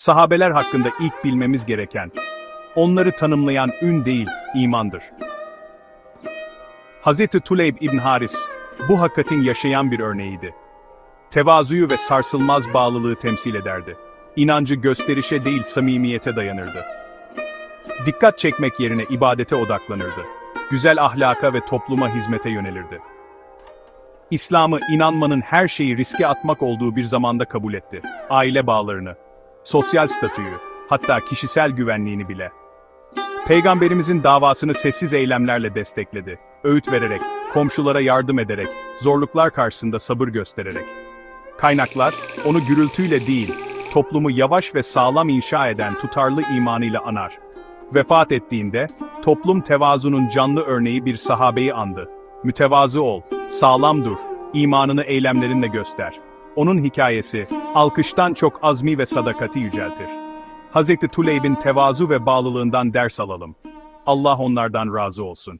Sahabeler hakkında ilk bilmemiz gereken, onları tanımlayan ün değil, imandır. Hz. Tuleyb İbn Haris, bu hakikatin yaşayan bir örneğiydi. Tevazuyu ve sarsılmaz bağlılığı temsil ederdi. İnancı gösterişe değil samimiyete dayanırdı. Dikkat çekmek yerine ibadete odaklanırdı. Güzel ahlaka ve topluma hizmete yönelirdi. İslam'ı inanmanın her şeyi riske atmak olduğu bir zamanda kabul etti. Aile bağlarını, sosyal statüyü, hatta kişisel güvenliğini bile. Peygamberimizin davasını sessiz eylemlerle destekledi. Öğüt vererek, komşulara yardım ederek, zorluklar karşısında sabır göstererek. Kaynaklar, onu gürültüyle değil, toplumu yavaş ve sağlam inşa eden tutarlı imanıyla anar. Vefat ettiğinde, toplum tevazunun canlı örneği bir sahabeyi andı. Mütevazı ol, sağlam dur, imanını eylemlerinle göster. Onun hikayesi, alkıştan çok azmi ve sadakati yüceltir. Hz. Tuleyb'in tevazu ve bağlılığından ders alalım. Allah onlardan razı olsun.